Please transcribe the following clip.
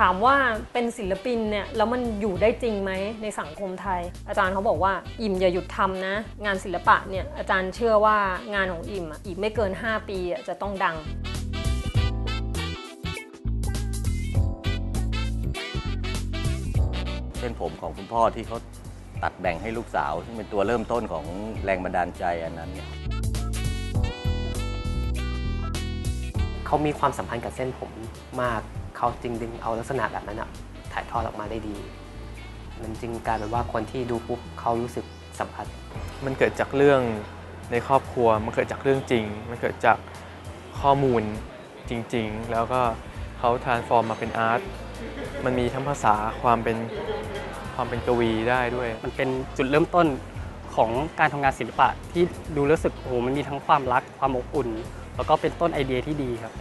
ถามว่าเป็นศิลปินเนี่ยแล้วมันอยู่ได้จริงไหมในสังคมไทย อาจารย์เขาบอกว่าอิ่มอย่าหยุดทำนะ งานศิลปะเนี่ยอาจารย์เชื่อว่างานของอิ่มอีกไม่เกิน 5 ปีอะจะต้องดังเส้นผมของคุณพ่อที่เขาตัดแบ่งให้ลูกสาว ซึ่งเป็นตัวเริ่มต้นของแรงบันดาลใจอันนั้นเนี่ย เขามีความสัมพันธ์กับเส้นผมมากเขาจึงดึงเอาลักษณะแบบนั้นอะถ่ายทอดออกมาได้ดี มันจึงกลายเป็นว่าคนที่ดูปุ๊บเขารู้สึกสัมผัส มันเกิดจากเรื่องในครอบครัว มันเกิดจากเรื่องจริง มันเกิดจากข้อมูลจริง ๆ แล้วก็เขาทานฟอร์มมาเป็นอาร์ต มันมีทั้งภาษาความเป็นความเป็นกวีได้ด้วย มันเป็นจุดเริ่มต้นของการทำงานศิลปะที่ดูรู้สึกโอ้โหมันมีทั้งความรักความอบอุ่น แล้วก็เป็นต้นไอเดียที่ดีครับ